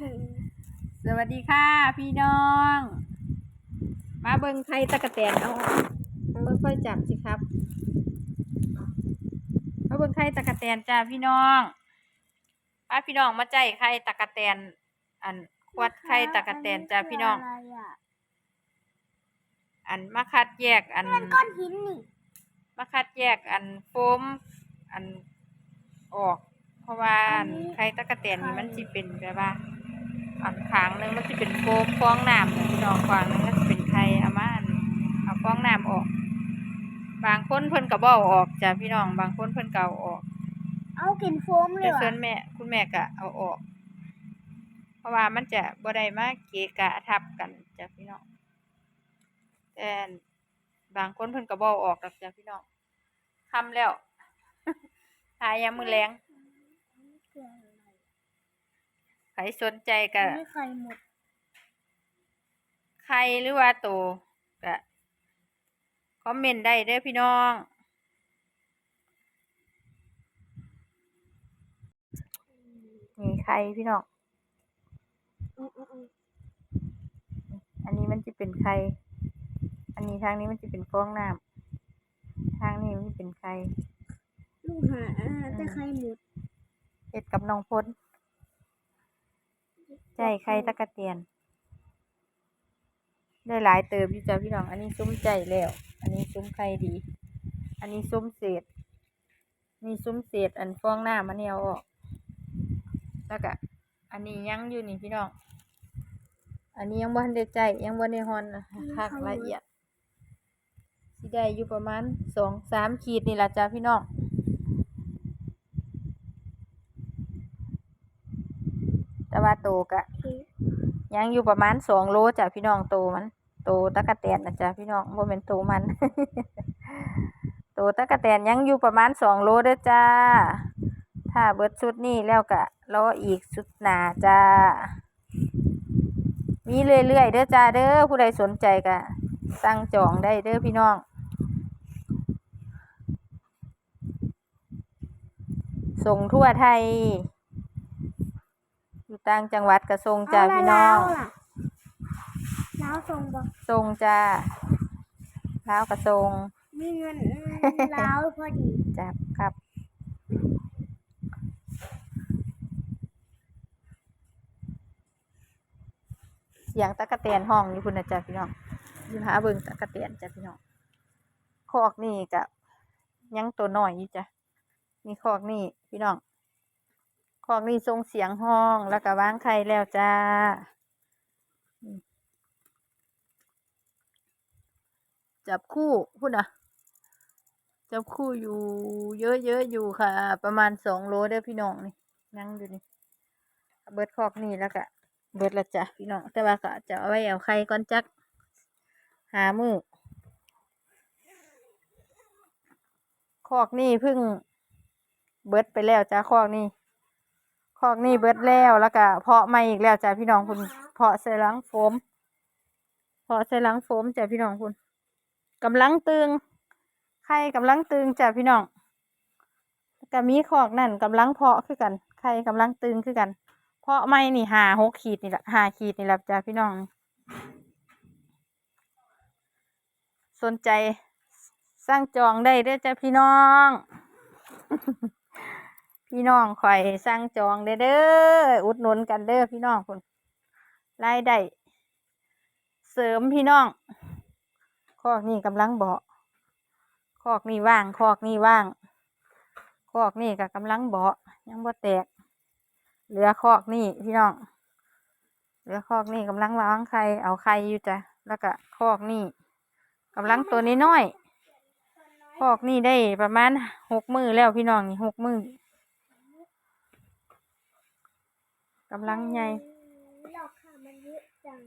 สวัสดีค่ะ พี่น้อง มาเบิ่งไข่ตะกะแตนเอาเอาค่อยๆจับสิครับมาเบิ่งไข่ตะกะแตนจ้าพี่น้องป้าพี่น้องมาใจไข่ตะกะแตน อันควัดไข่ตะกะแตนจ้าพี่น้องะไรอะอันมาคัดแยก อันมันก้อนหินนี่มาคัดแยกอันโฟมอันออก เพราะว่าอันไข่ตะกะแตนนี่มันสิเป็นแบบว่า อันขางหนึงมันสิเป็นโฟมฟองน้ำนะพี่น้องขางหนึงมันสิเป็นไข่เอามาอันเอาฟองน้ำออก บางคนเพิ่นก็บ่เอาออกจ้ะพี่น้อง บางคนเพิ่นก็เอาออก เอากินโฟมเลแต่ยส่วว่ะนแม่คุณแม่ก็เอาออก เพราะว่ามันจะบ่ได้มาเกะกะทับกันจ้ะพี่น้องแต่บางคนเพิ่นก็บ่เอาออกดอกจ้ะพี่น้องค่ำแล้วทายามมื้อแลงใค รสนใจก็ไม่เคยหมดใครหรือว่าโตก็คอมเมนต์ได้เด้อพี่น้องนี่ใครพี่น้องอืออืออืออันนี้มันจะเป็นไข่ อันนี้ทางนี้มันจะเป็นฟองน้ำทางนี้มันจะเป็นไข่ ลูกหาแต่ใครหมดเอ็ดกับน้องพล ใจไข่ตะกะเตียนได้หลายเติบอยู่จ้ะพี่น้อง อันนี้ซุ้มใจแล้ว อันนี้ซุ้มไข่ดี อันนี้ซุ้มเศษนี่ซุ้มเศษอันฟองหน้ำมันเนียเออกแล้วก็อันนี้ยังอยู่นี่พี่น้อง อันนี้ยังบ่ทันได้ใจยังบ่ได้ฮอนคักละเอียดสิได้อยู่ประมาณสองสามขีดนี่ละจ้ะพี่น้อง แต่ ว่าโตกะยังอยู่ประมาณสองโลจ้ะพี่น้องโตมัน โตตะกะแตนนะจ้ะพี่น้องบ่เป็นโตมัน โตตะกะแตนยังอยู่ประมาณสองโลเด้อจ้า ถ้าเบิดชุดนี้แล้วก็รออีกชุดหนาจ้า มีเรื่อยๆเด้อจ้าเด้อผู้ใดสนใจก็สั่งจองได้เด้อพี่น้องส่งทั่วไทย ต่างจังหวัดก็ส่งจ้าพี่น้องเาล่ะแล้วทรงบอกส่งจ้าแล้วก็ส่งมีเงินแล้วพอดีจ้าครับเสียงตะกะแตนห้องอยู่พุ่นนะจ้ะพี่น้องอยู่หาเบิ่งตะกะแตนจ้ะพี่น้องคอกนี่กะยังตัวน้อยอยู่จ้ะนี่คอกนี่พี่น้อง คอกนี่ทรงเสียงห้องแล้วก็วางไข่แล้วจ้า จับคู่พุ่นะจับคู่อยู่ เยอะๆอยู่ค่ะ ประมาณสองโลเด้อพี่น้องนี่นั่งอยู่นี่เบิดคอกนี่แล้วก็เบิดละจ้ะพี่น้องแต่ว่าก็จะเอาไว้เอาไข่ก่อนจัก หามือคอกนี่เพิ่งเบิดไปแล้วจ้าคอกนี่ คอกนี่เบิดแล้วแล้วก็เพาะใหม่อีกแล้วจ้าพี่น้องคุณเพาะใส่ลังโฟม เพาะใส่ลังโฟมจ้าพี่น้องคุณกำลังตึงไข่กำลังตึงจ้าพี่น้องแล้วก็มีคอกนั่นกำลังเพาะคือกันไข่กำลังตึงคือกัน เพาะใหม่นี่หาหกขีดนี่แหละหาขีดนี่แหละจ้าพี่น้องสนใจสร้างจองได้ด้อจ้าพี่น้อง พี่น้องคอยสร้างจองได้เด้ออุดหนุนกันเด้อพี่น้องคุณรายได้เสริมพี่น้อง คอกนี่กำลังเบาคอกนี่ว่าง คอกนี่ว่าง คอกนี่ก็กำลังเบาะยังบ่แตก เหลือคอกนี่พี่น้อง เหลือคอกนี่กำลังวางไข่เอาไข่อยู่จ้ะแล้วก็คอกนี่กำลังตัวนี้น้อยๆพอกนี่ได้ประมาณหกมือแล้วพี่น้องนี่หกมือ กำลังใหญ่ราคามันเยอะจัง